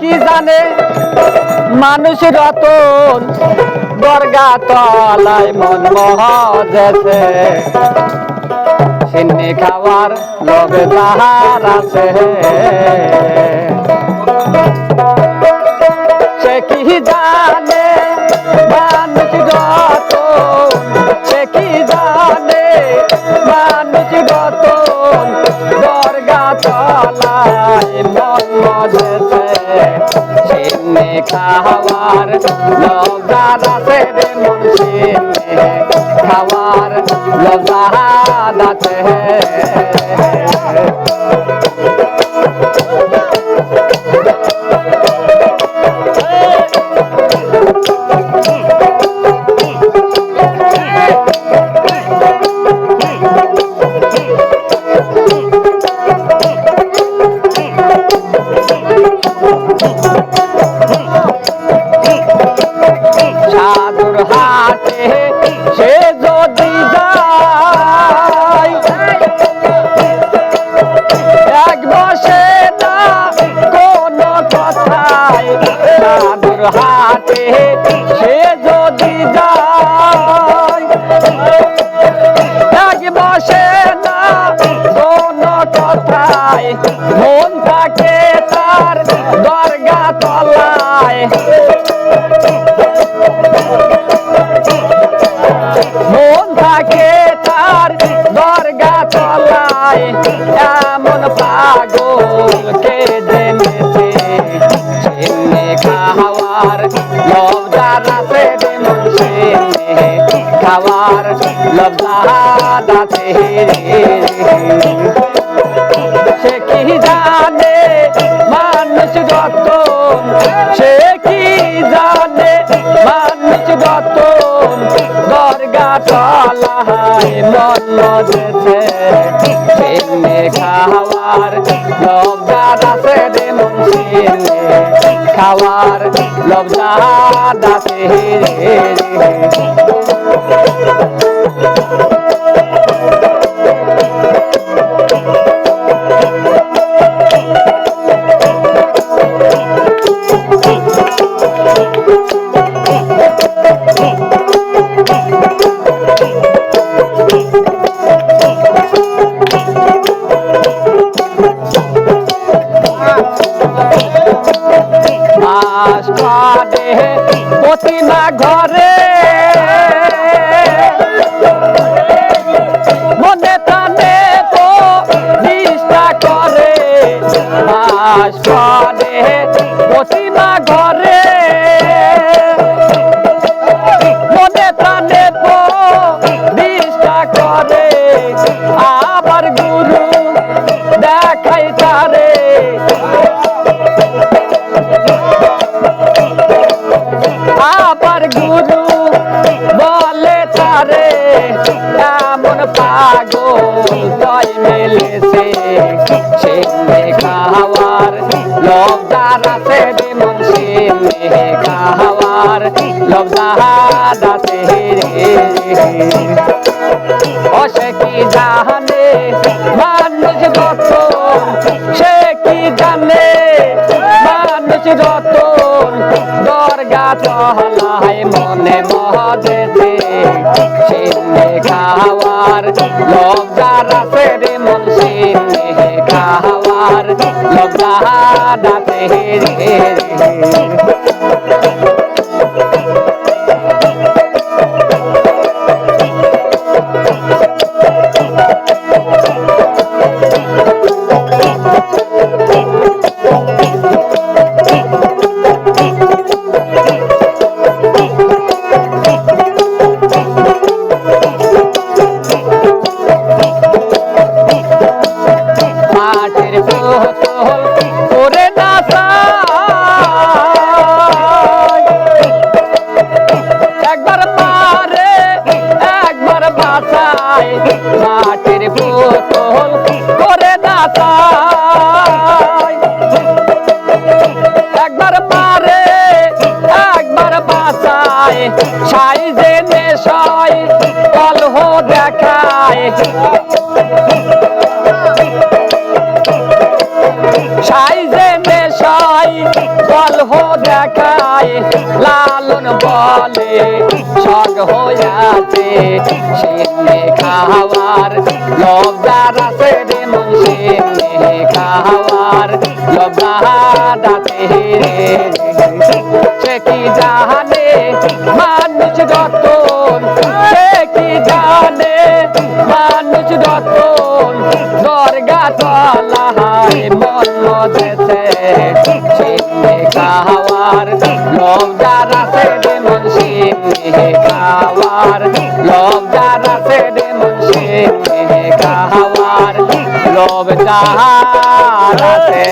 কি জানে? মানুষ রতন দরগা তলায় মন মহাজেছে সিন্নি খাওয়ার লোভে তাহার আছে। সে কি জানে? খাওয়ার লজার আছে রে সিন্নি খাওয়ার লজার আছে হাটে সে যদি যায়, এক বসে না কোন কথায় সাধুর হাটে সে যদি যায়, এক বসে না কোন কথায় থাকে তার দরগা চলায় এমন পাগল কে জেনেছে চিনে খাওয়ার লবদার আছে রে মন চিনে খাওয়ার লবদার আছে তলায় মন মজেছে সিনে খাওয়ার লবদার আছে রে মন সিনে খাওয়ার লবদার আছে রে। মাস কাটে প্রতিমা ঘরে। মনে প্রাণে তো নিষ্ঠা করে। বাস কাটে প্রতিমা লবদার আছে রে সে মনে মহদেতে সিনে খাওয়ার লবদার রে মন সিনে খাওয়ার লবদার আছে রে নেশায় কলহ দেখায়। সাইজে নেশায় কলহ দেখায়, লালন বলে সগ হইয়াছে। সিনে খাওয়ার লবদার আছে রে মন, সিনে খাওয়ার লবদার আছে রে। সে কি জানে মানুষ দরগা তলায় মন মজেছে সিনে খাওয়ার লবদার আছে রে মন সিনে খাওয়ার লবদার আছে রে মন সিনে খাওয়ার লবদার আছে